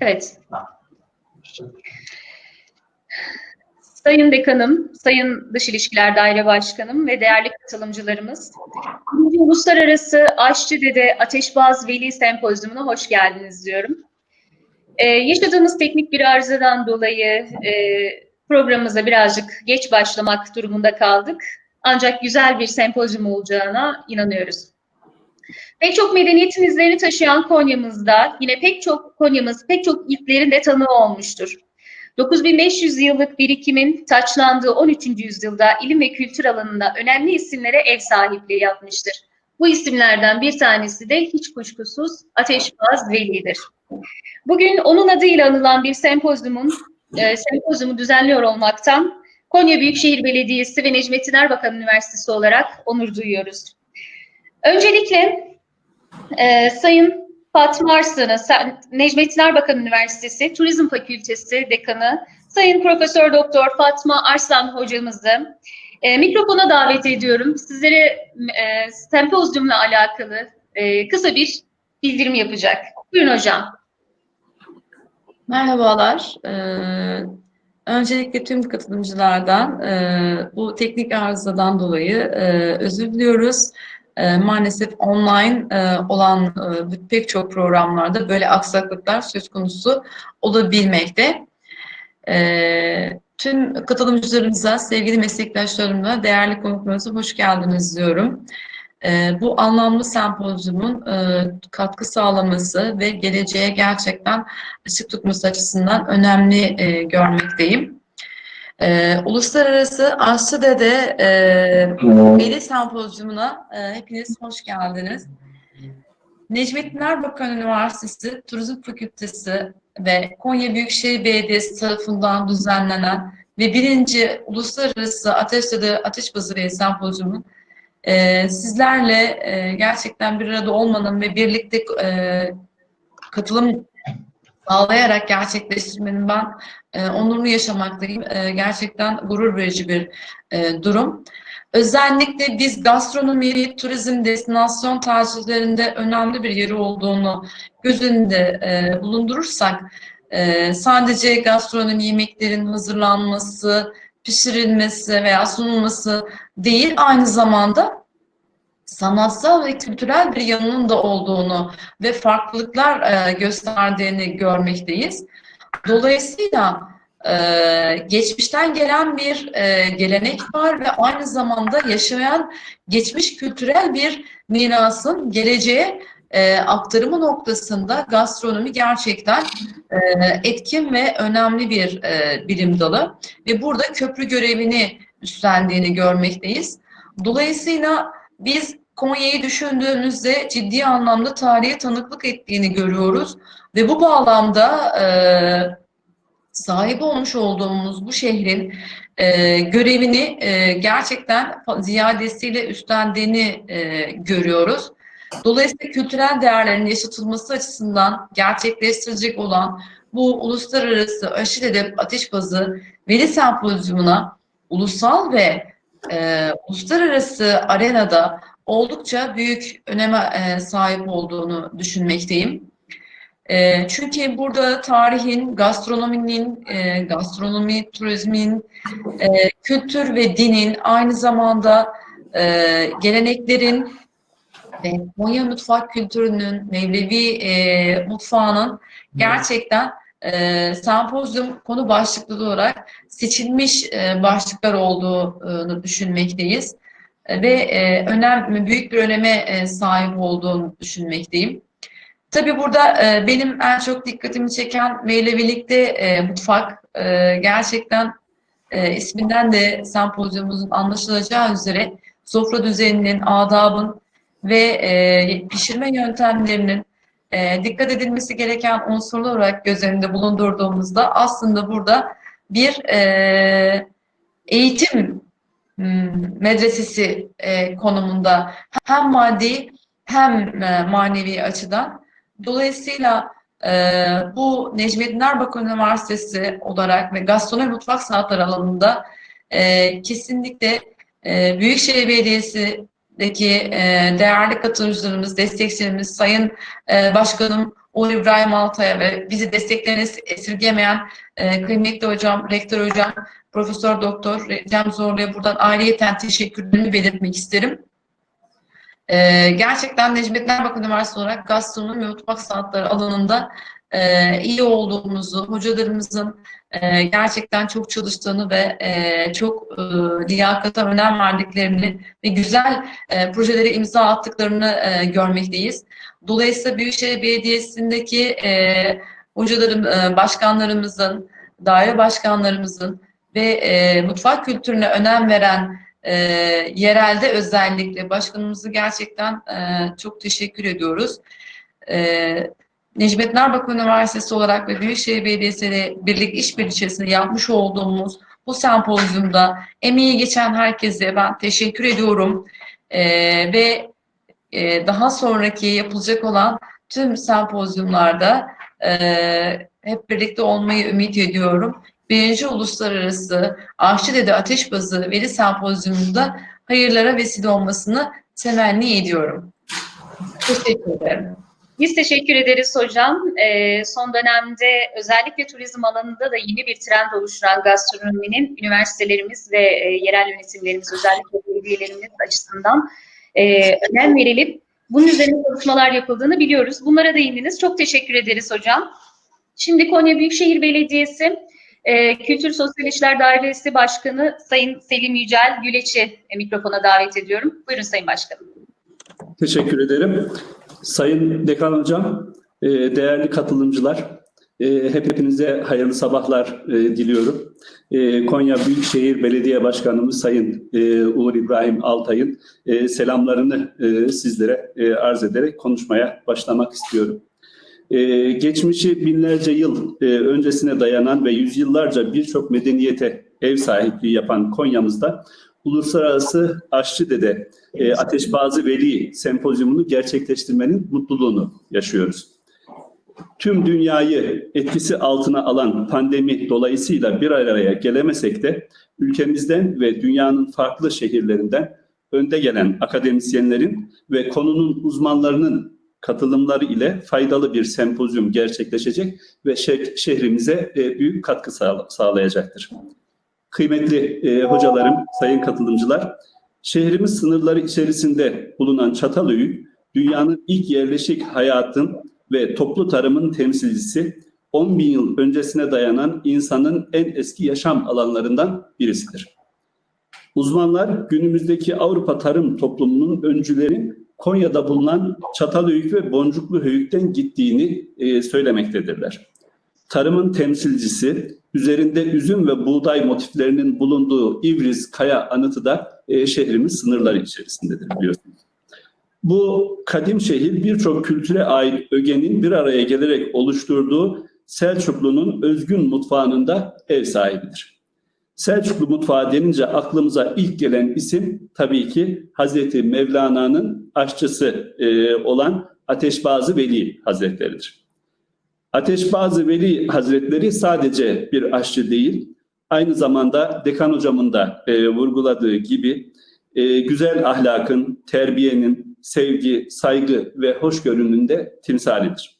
Evet. Sayın Dekanım, Sayın Dış İlişkiler Daire Başkanım ve değerli katılımcılarımız, Uluslararası Aşçı Dede Ateşbaz Veli Sempozyumuna hoş geldiniz diyorum. Ee, yaşadığımız teknik bir arızadan dolayı e, programımıza birazcık geç başlamak durumunda kaldık. Ancak güzel bir sempozyum olacağına inanıyoruz. Pek çok medeniyetin izlerini taşıyan Konya'mızda yine pek çok Konya'mız pek çok ilklerin de tanığı olmuştur. 9500 yıllık birikimin taçlandığı 13. yüzyılda ilim ve kültür alanında önemli isimlere ev sahipliği yapmıştır. Bu isimlerden bir tanesi de hiç kuşkusuz Ateşbaz Veli'dir. Bugün onun adıyla anılan bir sempozyumun e, sempozyumu düzenliyor olmaktan Konya Büyükşehir Belediyesi ve Necmettin Erbakan Üniversitesi olarak onur duyuyoruz. Öncelikle e, Sayın Fatma Arslan'ı, Necmettin Erbakan Üniversitesi Turizm Fakültesi Dekanı, Sayın Profesör Doktor Fatma Arslan hocamızı e, mikrofona davet ediyorum. Sizlere e, sempozyumla alakalı e, kısa bir bildirim yapacak. Buyurun hocam. Merhabalar. Ee, öncelikle tüm katılımcılardan e, bu teknik arızadan dolayı e, özür diliyoruz. E, maalesef online e, olan e, pek çok programlarda böyle aksaklıklar söz konusu olabilmekte. E, tüm katılımcılarımıza, sevgili meslektaşlarımla, değerli konuklarımıza hoş geldiniz diyorum. E, bu anlamlı sempozyumun e, katkı sağlaması ve geleceğe gerçekten ışık tutması açısından önemli e, görmekteyim. E, Uluslararası Aşçıdede e, Veli Sempozyumuna e, hepiniz hoş geldiniz. Necmettin Erbakan Üniversitesi Turizm Fakültesi ve Konya Büyükşehir Belediyesi tarafından düzenlenen ve birinci Uluslararası Ateşdede Ateşbazı Veli Sempozyumu e, sizlerle e, gerçekten bir arada olmanın ve birlikte e, katılım sağlayarak gerçekleştirmenin ben e, onurlu yaşamaktayım. E, gerçekten gurur verici bir e, durum. Özellikle biz gastronomi, turizm, destinasyon tercihlerinde önemli bir yeri olduğunu göz önünde e, bulundurursak e, sadece gastronomi yemeklerin hazırlanması, pişirilmesi veya sunulması değil aynı zamanda sanatsal ve kültürel bir yanının da olduğunu ve farklılıklar gösterdiğini görmekteyiz. Dolayısıyla e, geçmişten gelen bir e, gelenek var ve aynı zamanda yaşayan geçmiş kültürel bir mirasın geleceğe e, aktarımı noktasında gastronomi gerçekten e, etkin ve önemli bir e, bilim dalı ve burada köprü görevini üstlendiğini görmekteyiz. Dolayısıyla biz Konya'yı düşündüğümüzde ciddi anlamda tarihe tanıklık ettiğini görüyoruz ve bu bağlamda e, sahip olmuş olduğumuz bu şehrin e, görevini e, gerçekten ziyadesiyle üstlendiğini e, görüyoruz. Dolayısıyla kültürel değerlerin yaşatılması açısından gerçekleştirecek olan bu uluslararası aşırı edep ateşbazı veli sempozyumuna ulusal ve e, uluslararası arenada oldukça büyük öneme e, sahip olduğunu düşünmekteyim. E, çünkü burada tarihin, gastronominin, e, gastronomi, turizmin, e, kültür ve dinin aynı zamanda e, geleneklerin ve Konya mutfak kültürünün, Mevlevi e, mutfağının gerçekten e, sempozyum konu başlıklı olarak seçilmiş e, başlıklar olduğunu düşünmekteyiz. E, ve e, önem, büyük bir öneme e, sahip olduğunu düşünmekteyim. Tabii burada e, benim en çok dikkatimi çeken Meylevilik'te e, mutfak e, gerçekten e, isminden de sempozyumumuzun anlaşılacağı üzere sofra düzeninin, adabın ve e, pişirme yöntemlerinin e, dikkat edilmesi gereken unsurlar olarak göz önünde bulundurduğumuzda aslında burada bir e, eğitim hmm, medresesi e, konumunda hem maddi hem e, manevi açıdan. Dolayısıyla e, bu Necmettin Erbakan Üniversitesi olarak ve gastronomi mutfak sanatları alanında e, kesinlikle e, Büyükşehir Belediyesi Deki e, değerli katılımcılarımız, destekçilerimiz, Sayın e, Başkanım Uğur İbrahim Altay'a ve bizi desteklerini esirgemeyen e, kıymetli hocam, rektör hocam, Profesör Doktor Cem Zorlu'ya buradan ayrıyeten teşekkürlerimi belirtmek isterim. E, gerçekten Necmettin Erbakan Üniversitesi olarak gastronomi ve mutfak sanatları alanında e, iyi olduğumuzu, hocalarımızın e, gerçekten çok çalıştığını ve e, çok e, liyakata önem verdiklerini ve güzel e, projelere imza attıklarını e, görmekteyiz. Dolayısıyla Büyükşehir Belediyesi'ndeki e, hocalarım, e, başkanlarımızın, daire başkanlarımızın ve e, mutfak kültürüne önem veren e, yerelde özellikle başkanımızı gerçekten e, çok teşekkür ediyoruz. E, Necmettin Erbakan Üniversitesi olarak ve Büyükşehir Belediyesi ile birlik işbirliği içerisinde yapmış olduğumuz bu sempozyumda emeği geçen herkese ben teşekkür ediyorum. E, ve e, daha sonraki yapılacak olan tüm sempozyumlarda e, hep birlikte olmayı ümit ediyorum. Birinci Uluslararası Ahçıdede Ateşbazı Veli Sempozyumunda hayırlara vesile olmasını temenni ediyorum. Teşekkür ederim. Biz teşekkür ederiz hocam. Ee, son dönemde özellikle turizm alanında da yeni bir trend oluşturan gastronominin üniversitelerimiz ve e, yerel yönetimlerimiz özellikle belediyelerimiz açısından e, önem verilip bunun üzerine çalışmalar yapıldığını biliyoruz. Bunlara değindiniz. Çok teşekkür ederiz hocam. Şimdi Konya Büyükşehir Belediyesi e, Kültür Sosyal İşler Dairesi Başkanı Sayın Selim Yücel Güleç'i e, mikrofona davet ediyorum. Buyurun Sayın Başkanım. Teşekkür ederim. Sayın Dekan Hocam, e, değerli katılımcılar, e, hep hepinize hayırlı sabahlar e, diliyorum. Konya Büyükşehir Belediye Başkanımız Sayın Uğur İbrahim Altay'ın selamlarını sizlere arz ederek konuşmaya başlamak istiyorum. Geçmişi binlerce yıl öncesine dayanan ve yüzyıllarca birçok medeniyete ev sahipliği yapan Konya'mızda Uluslararası Aşçı Dede e, Ateşbazı Veli Sempozyumunu gerçekleştirmenin mutluluğunu yaşıyoruz. Tüm dünyayı etkisi altına alan pandemi dolayısıyla bir araya gelemesek de ülkemizden ve dünyanın farklı şehirlerinden önde gelen akademisyenlerin ve konunun uzmanlarının katılımları ile faydalı bir sempozyum gerçekleşecek ve şehrimize e, büyük katkı sağlayacaktır. Kıymetli e, hocalarım, sayın katılımcılar, şehrimiz sınırları içerisinde bulunan Çatalhöyük, dünyanın ilk yerleşik hayatın ve toplu tarımın temsilcisi, 10 bin yıl öncesine dayanan insanın en eski yaşam alanlarından birisidir. Uzmanlar günümüzdeki Avrupa tarım toplumunun öncülerin Konya'da bulunan Çatalhöyük ve Boncuklu Höyük'ten gittiğini e, söylemektedirler. Tarımın temsilcisi, üzerinde üzüm ve buğday motiflerinin bulunduğu İvriz Kaya anıtı da e, şehrimiz sınırları içerisindedir biliyorsunuz. Bu kadim şehir birçok kültüre ait ögenin bir araya gelerek oluşturduğu Selçuklu'nun özgün mutfağının da ev sahibidir. Selçuklu mutfağı denince aklımıza ilk gelen isim tabii ki Hazreti Mevlana'nın aşçısı e, olan Ateşbazı Veli Hazretleridir. Ateşbazı Veli Hazretleri sadece bir aşçı değil, aynı zamanda Dekan Hocam'ın da e, vurguladığı gibi e, güzel ahlakın, terbiyenin, sevgi, saygı ve hoşgörünün de timsalidir.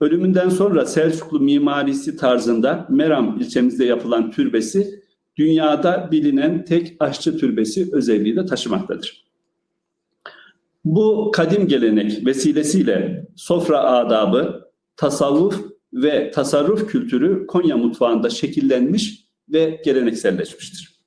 Ölümünden sonra Selçuklu mimarisi tarzında Meram ilçemizde yapılan türbesi dünyada bilinen tek aşçı türbesi özelliği de taşımaktadır. Bu kadim gelenek vesilesiyle sofra adabı, tasavvuf ve tasarruf kültürü Konya mutfağında şekillenmiş ve gelenekselleşmiştir.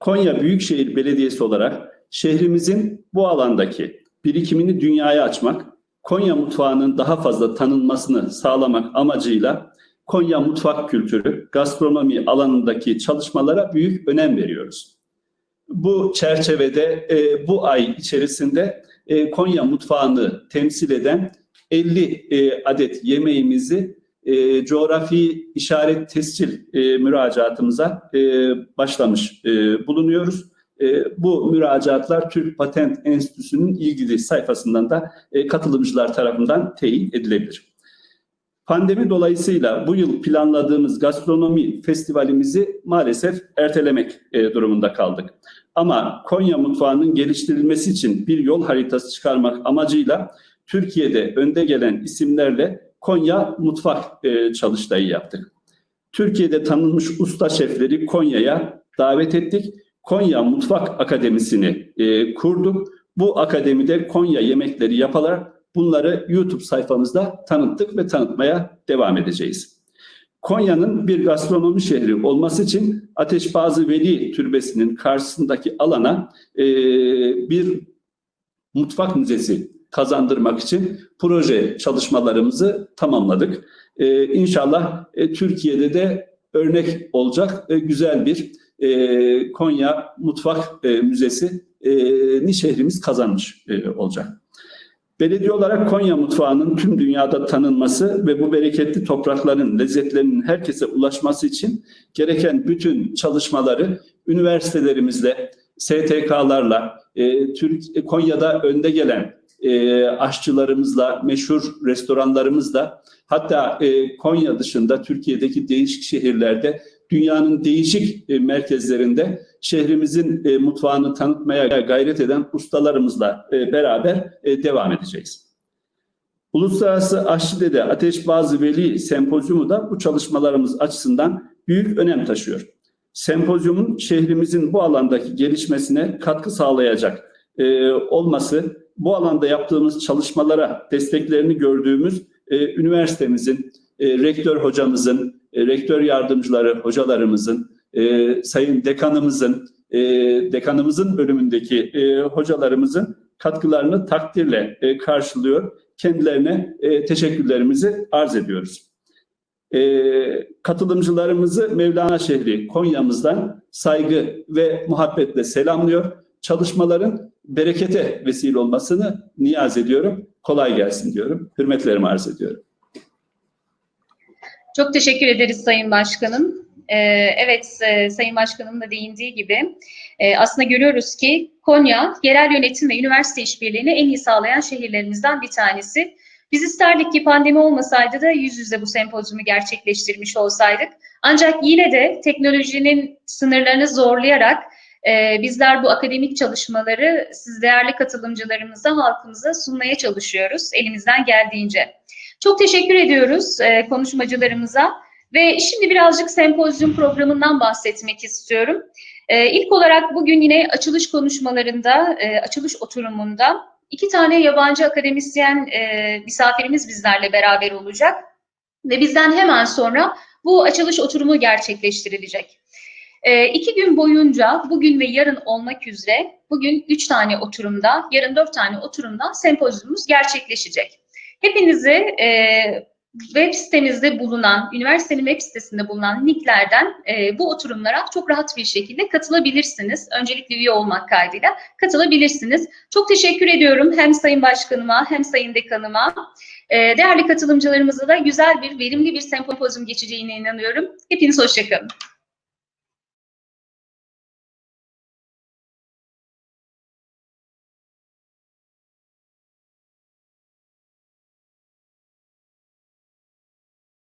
Konya Büyükşehir Belediyesi olarak şehrimizin bu alandaki birikimini dünyaya açmak, Konya mutfağının daha fazla tanınmasını sağlamak amacıyla Konya mutfak kültürü, gastronomi alanındaki çalışmalara büyük önem veriyoruz. Bu çerçevede e, bu ay içerisinde e, Konya mutfağını temsil eden 50 e, adet yemeğimizi e, coğrafi işaret tescil e, müracaatımıza e, başlamış e, bulunuyoruz. E, bu müracaatlar Türk Patent Enstitüsü'nün ilgili sayfasından da e, katılımcılar tarafından teyit edilebilir. Pandemi dolayısıyla bu yıl planladığımız gastronomi festivalimizi maalesef ertelemek e, durumunda kaldık. Ama Konya mutfağının geliştirilmesi için bir yol haritası çıkarmak amacıyla Türkiye'de önde gelen isimlerle Konya mutfak e, çalıştayı yaptık. Türkiye'de tanınmış usta şefleri Konya'ya davet ettik. Konya Mutfak Akademisi'ni e, kurduk. Bu akademide Konya yemekleri yaparak bunları YouTube sayfamızda tanıttık ve tanıtmaya devam edeceğiz. Konya'nın bir gastronomi şehri olması için Ateşbazı Veli Türbesi'nin karşısındaki alana e, bir mutfak müzesi kazandırmak için proje çalışmalarımızı tamamladık. E, inşallah e, Türkiye'de de örnek olacak e, güzel bir e, Konya Mutfak e, Müzesi e, ni şehrimiz kazanmış e, olacak. Belediye olarak Konya mutfağının tüm dünyada tanınması ve bu bereketli toprakların lezzetlerinin herkese ulaşması için gereken bütün çalışmaları üniversitelerimizle, STK'larla, e, Türk Konya'da önde gelen e, aşçılarımızla, meşhur restoranlarımızla, hatta e, Konya dışında Türkiye'deki değişik şehirlerde, dünyanın değişik e, merkezlerinde şehrimizin e, mutfağını tanıtmaya gayret eden ustalarımızla e, beraber devam edeceğiz. Uluslararası Aşçı Ateşbazı Veli Sempozyumu da bu çalışmalarımız açısından büyük önem taşıyor. Sempozyumun şehrimizin bu alandaki gelişmesine katkı sağlayacak olması, bu alanda yaptığımız çalışmalara desteklerini gördüğümüz üniversitemizin, rektör hocamızın, e, rektör yardımcıları hocalarımızın, e, sayın dekanımızın, e, dekanımızın bölümündeki e, hocalarımızın katkılarını takdirle e, karşılıyor. Kendilerine e, teşekkürlerimizi arz ediyoruz. E, katılımcılarımızı Mevlana şehri Konya'mızdan saygı ve muhabbetle selamlıyor. Çalışmaların berekete vesile olmasını niyaz ediyorum. Kolay gelsin diyorum. Hürmetlerimi arz ediyorum. Çok teşekkür ederiz Sayın Başkanım. Ee, evet, e, Sayın Başkanım da değindiği gibi e, aslında görüyoruz ki Konya, yerel yönetim ve üniversite işbirliğini en iyi sağlayan şehirlerimizden bir tanesi. Biz isterdik ki pandemi olmasaydı da yüz yüze bu sempozyumu gerçekleştirmiş olsaydık. Ancak yine de teknolojinin sınırlarını zorlayarak e, bizler bu akademik çalışmaları siz değerli katılımcılarımıza, halkımıza sunmaya çalışıyoruz elimizden geldiğince. Çok teşekkür ediyoruz e, konuşmacılarımıza ve şimdi birazcık sempozyum programından bahsetmek istiyorum. E, ilk olarak bugün yine açılış konuşmalarında, e, açılış oturumunda iki tane yabancı akademisyen e, misafirimiz bizlerle beraber olacak ve bizden hemen sonra bu açılış oturumu gerçekleştirilecek. E, iki gün boyunca bugün ve yarın olmak üzere bugün üç tane oturumda, yarın dört tane oturumda sempozyumumuz gerçekleşecek. Hepinizi e, web sitemizde bulunan, üniversitenin web sitesinde bulunan linklerden e, bu oturumlara çok rahat bir şekilde katılabilirsiniz. Öncelikle üye olmak kaydıyla katılabilirsiniz. Çok teşekkür ediyorum hem Sayın Başkanıma hem Sayın Dekanıma. E, değerli katılımcılarımıza da güzel bir, verimli bir sempozyum geçeceğine inanıyorum. Hepiniz hoşçakalın.